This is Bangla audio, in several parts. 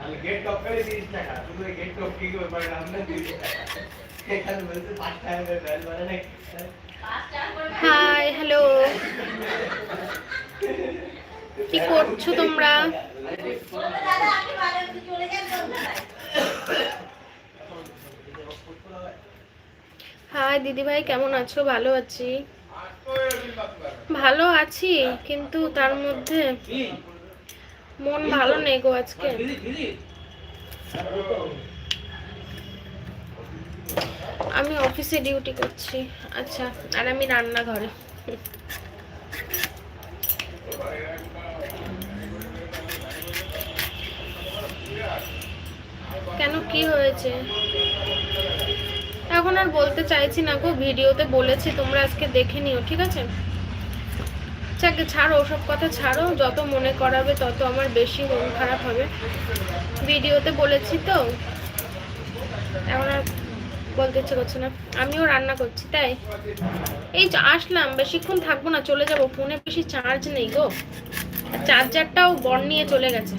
আমি গেট টপ করে তিরিশ টাকা। শুধু গেট টপ কি আমরা করে টাকা করে হাই হ্যালো কি করছ তোমরা? হাই দিদি ভাই কেমন আছো? ভালো আছি। ভালো আছি, কিন্তু তার মধ্যে মন ভালো নেই গো আজকে। আমি অফিসে ডিউটি করছি। আচ্ছা আর আমি রান্নাঘরে। কেন, কি হয়েছে? এখন আর বলতে চাইছি না গো, ভিডিওতে বলেছি, তোমরা আজকে দেখে নিও, ঠিক আছে? ছাড়ো, ওসব কথা ছাড়ো, যত মনে করাবে তত আমার বেশি মন খারাপ হবে। ভিডিওতে বলেছি তো, এখন আর বলতে ইচ্ছে করছে না। আমিও রান্না করছি, তাই। এই আসলাম, বেশিক্ষণ থাকব না, চলে যাব। ফোনে বেশি চার্জ নেই গো। চার্জারটাও বন নিয়ে চলে গেছে।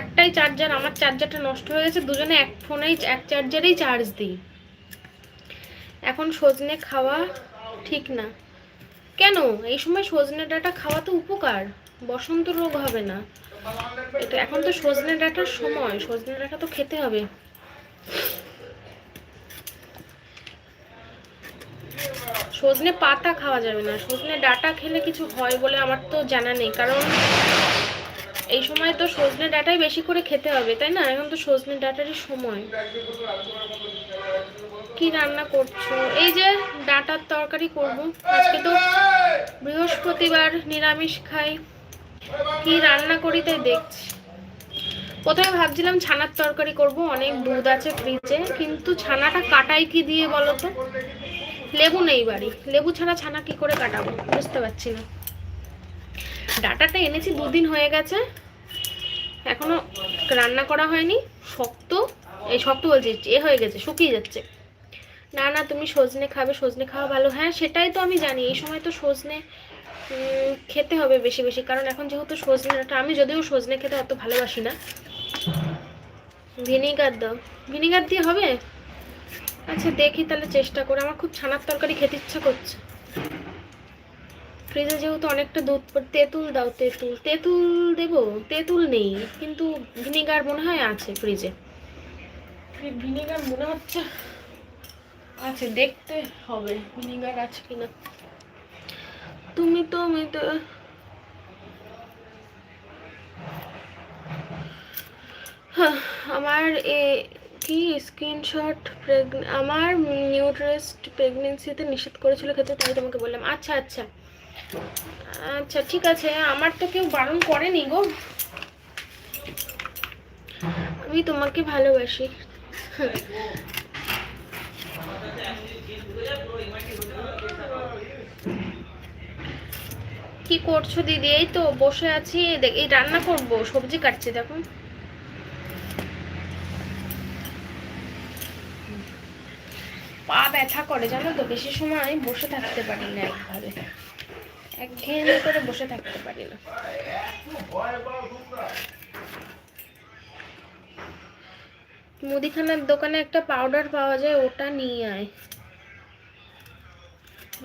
একটাই চার্জার আমার চার্জারটা নষ্ট হয়ে গেছে, দুজনে এক ফোনেই, এক চার্জারেই চার্জ দিই। এখন সজনে খাওয়া ঠিক না। কেন? এই সময় সজনে ডাটা খাওয়া তো উপকার, বসন্ত রোগ হবে না। এটা এখন তো সজনে ডাটার সময়, সজনে ডাটা তো খেতে হবে। সজনে পাতা খাওয়া যাবে না। সজনে ডাটা খেলে কিছু হয় বলে আমার তো জানা নেই। কারণ এই সময় তো সজনে ডাটাই বেশি করে খেতে হবে, তাই না? এখন তো সজনে ডাটারই সময়। কি রান্না করছ? এই যে ডাঁটার তরকারি করব। আজকে তো বৃহস্পতিবার, নিরামিষ খাই। কি রান্না করি তাই দেখছি। প্রথমে ভাবছিলাম ছানার তরকারি করব, অনেক দুধ আছে ফ্রিজে কিন্তু ছানাটা কাটাই কি দিয়ে বলো তো? লেবু নেই বাড়ি। লেবু ছাড়া ছানা কি করে কাটাবো? বুঝতে পারছি না। ডাটাটা এনেছি, দুদিন হয়ে গেছে। এখনও রান্না করা হয়নি। শক্ত, এই শক্ত বলছি, এ হয়ে গেছে, শুকিয়ে যাচ্ছে। না না, তুমি সজনে খাবে, সজনে খাওয়া ভালো। হ্যাঁ সেটাই তো আমি জানি। এই সময় তো সজনে খেতে হবে বেশি বেশি। কারণ এখন যেহেতু সজনেটা, আমি যদিও সজনে খেতে অত ভালোবাসি না। ভিনিগার দাও। ভিনিগার দিয়ে হবে? আচ্ছা দেখি তাহলে চেষ্টা করে। আমার খুব ছানার তরকারি খেতে ইচ্ছা করছে। ফ্রিজে যেহেতু অনেকটা দুধ তেঁতুল দাও তেঁতুল। তেঁতুল দেবো তেঁতুল নেই কিন্তু ভিনিগার মনে হয় আছে ফ্রিজে। ভিনিগার মনে হচ্ছে আছে দেখতে হবে ভিনিগার আছে কিনা। তুমি তো আমি তো। আমার এ কি স্ক্রিনশট আমার নিউট্রেস্ট প্রেগনেন্সিতে নিষেধ করেছিল খেতে তাই তোমাকে বললাম। আচ্ছা আচ্ছা। আচ্ছা ঠিক আছে। আমার তো কেউ বারণ করেনি গো। আমি তোমাকে ভালোবাসি। কি করছ দিদি? এই তো বসে আছি। এই রান্না করব। সবজি কাটছি, দেখো। পা ব্যথা করে, জানো তো? বেশি সময় বসে থাকতে পারি না একভাবে একঘেয়েমি করে বসে থাকতে পারি না। মুদিখানার দোকানে একটা পাউডার পাওয়া যায়, ওটা নিয়ে আয়।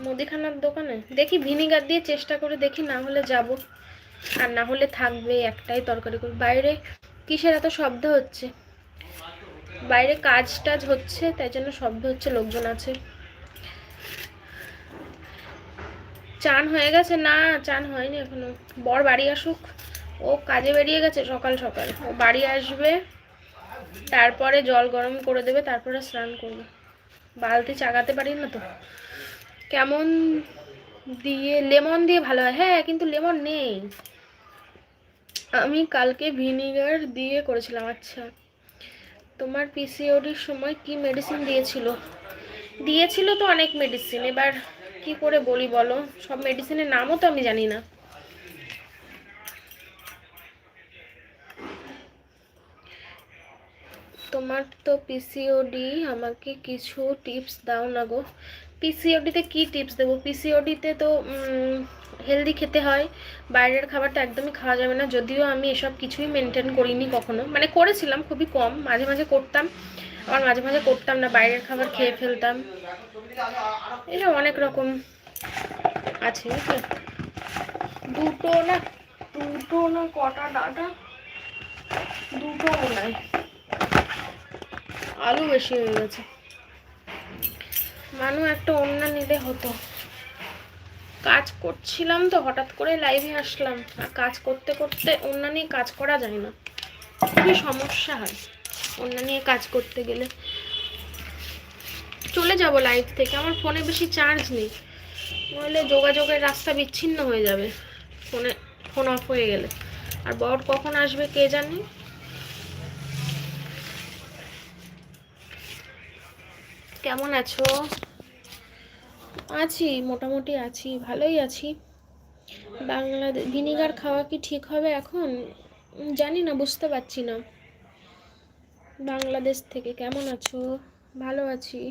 মুদিখানার দোকানে? দেখি ভিনিগার দিয়ে চেষ্টা করে দেখি, না হলে যাব। আর না হলে থাকবে, একটাই তরকারি করে। বাইরে কিসের এত শব্দ হচ্ছে? বাইরে কাজ টাজ হচ্ছে, তাই জন্য শব্দ হচ্ছে, লোকজন আছে। চান হয়ে গেছে? না, চান হয়নি এখনও। বর বাড়ি আসুক। ও কাজে বেরিয়ে গেছে সকাল সকাল। ও বাড়ি আসবে, তারপরে জল গরম করে দেবে, তারপরে স্নান করবে। বালতি চাগাতে পারি না তো? কেমন দিয়ে, লেমন দিয়ে ভালো হয়। হ্যাঁ কিন্তু লেমন নেই। আমি কালকে ভিনিগার দিয়ে করেছিলাম আচ্ছা। তোমার পিসিওডির সময় কি মেডিসিন দিয়েছিল? দিয়েছিল তো অনেক মেডিসিন এবার কি করে বলি বলো? সব মেডিসিনের নামও তো আমি জানি না। তোমার তো পিসিওডি আমাকে কিছু টিপস দাও না গো। পিসিওডিতে কি টিপস দেবো? পিসিওডিতে তো হেলদি খেতে হয়। বাইরের খাবারটা একদমই খাওয়া যাবে না। যদিও আমি এসব কিছুই মেনটেন করিনি কখনো। মানে করেছিলাম, খুবই কম। মাঝে মাঝে করতাম। আবার মাঝে মাঝে করতাম না। বাইরের খাবার খেয়ে ফেলতাম। এটা অনেক রকম আছে দুটো না দুটো না কটা ডাটা? দুটো মনে আলু বেশি হয়ে গেছে। মানু একটা অন্য নিলে হতো। কাজ করছিলাম তো, হঠাৎ করে লাইভে আসলাম। আর কাজ করতে করতে অন্য নিয়ে কাজ করা যায় না। খুবই সমস্যা হয় অন্য নিয়ে কাজ করতে গেলে। চলে যাব লাইভ থেকে, আমার ফোনে বেশি চার্জ নেই। নইলে যোগাযোগের রাস্তা বিচ্ছিন্ন হয়ে যাবে। ফোনে ফোন অফ হয়ে গেলে। আর বর কখন আসবে কে জানে? কেমন আছো? আছি, মোটামুটি আছি, ভালোই আছি। বাংলাদেশ ভিনিগার খাওয়া কি ঠিক হবে এখন? জানি না, বুঝতে পারছি না। বাংলাদেশ থেকে কেমন আছো? ভালো আছি।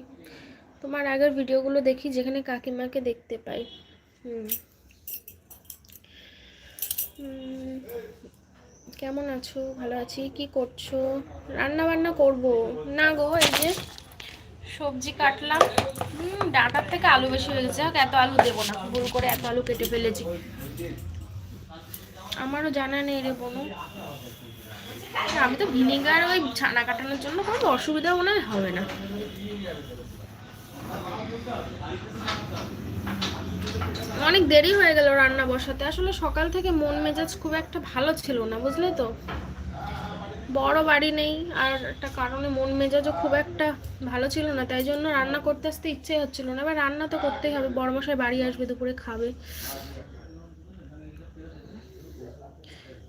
তোমার আগের ভিডিওগুলো দেখি যেখানে কাকিমাকে দেখতে পাই। কেমন আছো? ভালো আছি? কি করছ? রান্না বান্না করব? না গো, এই যে সবজি কাটলাম। ডাঁটার থেকে আলু বেশি হয়ে গেছে। এত আলু দেবো না। ভুল করে এত আলু কেটে ফেলেছি। আমারও জানা নেই রে বোনু। আমি তো ভিনিগার ওই ছানা কাটানোর জন্য কোনো অসুবিধা মনে হবে না। অনেক দেরি হয়ে গেল রান্না বসাতে। আসলে সকাল থেকে মন মেজাজ খুব একটা ভালো ছিল না, বুঝলে তো? বড় বাড়ি নেই, আর একটা কারণে মন মেজাজও খুব একটা ভালো ছিল না, তাই জন্য রান্না করতে আসতে ইচ্ছে হচ্ছিল না। এবার রান্না তো করতেই হবে বড় মশাই বাড়ি আসবে, দুপুরে খাবে।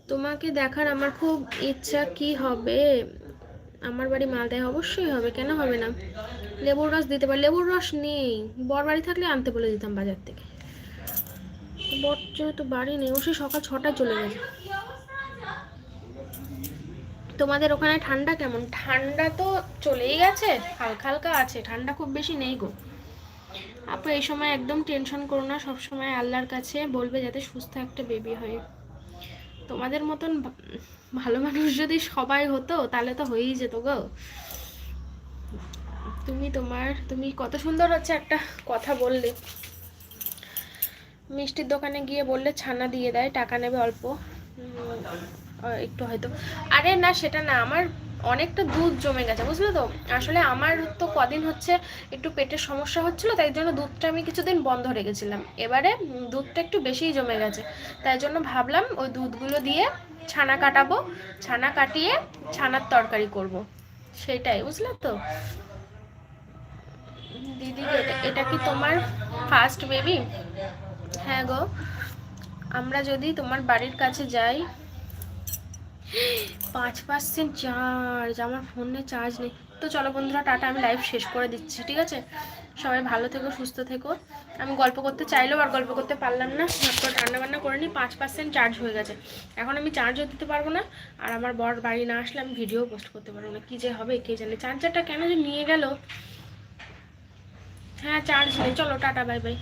তোমাকে দেখার আমার খুব ইচ্ছা কি হবে? আমার বাড়ি মালদায় অবশ্যই হবে, কেন হবে না? লেবুর রস দিতে পারে, লেবুর রস নেই, বর বাড়ি থাকলে আনতে বলে দিতাম বাজার থেকে। বর যেহেতু বাড়ি নেই, ও সকাল ছটায় চলে গেছে। তোমাদের ওখানে ঠান্ডা কেমন? ঠান্ডা তো চলেই গেছে, হালকা হালকা আছে, ঠান্ডা খুব বেশি নেই গো। আপু, এই সময় একদম টেনশন করো না সবসময় আল্লাহর কাছে বলবে যাতে সুস্থ একটা বেবি হয়। তোমাদের মতন ভালো মানুষ যদি সবাই হতো, তাহলে তো হয়েই যেত গো। তুমি তোমার, তুমি কত সুন্দর হচ্ছে একটা কথা বললে। মিষ্টির দোকানে গিয়ে বললে ছানা দিয়ে দেয়, টাকা নেবে অল্প। একটু হয়তো। আরে না, সেটা না, আমার অনেকটা দুধ জমে গেছে, বুঝলে তো? আসলে আমার তো কদিন হচ্ছে একটু পেটের সমস্যা হচ্ছিল, তাই জন্য দুধটা আমি কিছুদিন বন্ধ রেখেছিলাম। এবারে দুধটা একটু বেশিই জমে গেছে, তাই জন্য ভাবলাম ওই দুধগুলো দিয়ে ছানা কাটাবো, ছানা কাটিয়ে ছানার তরকারি করব। সেটাই, বুঝলে তো? দিদি, এটা এটা কি তোমার ফার্স্ট বেবি হ্যাঁ গো, আমরা যদি তোমার বাড়ির কাছে যাই পাঁচ পার্সেন্ট চার্জ আমার ফোনে চার্জ নেই। তো চলো বন্ধুরা, টাটা, আমি লাইভ শেষ করে দিচ্ছি, ঠিক আছে? সবাই ভালো থেকো, সুস্থ থেকো। আমি গল্প করতে চাইলেও আর গল্প করতে পারলাম না। তারপর রান্না বান্না করে নিই, পাঁচ পার্সেন্ট চার্জ হয়ে গেছে। এখন আমি চার্জও দিতে পারব না। আর আমার বর বাড়ি না আসলে আমি ভিডিও পোস্ট করতে পারব না। কী যে হবে, কে জানে? চার্জারটা কেন যে নিয়ে গেল? হ্যাঁ চার্জ নেই। চলো, টাটা বাই বাই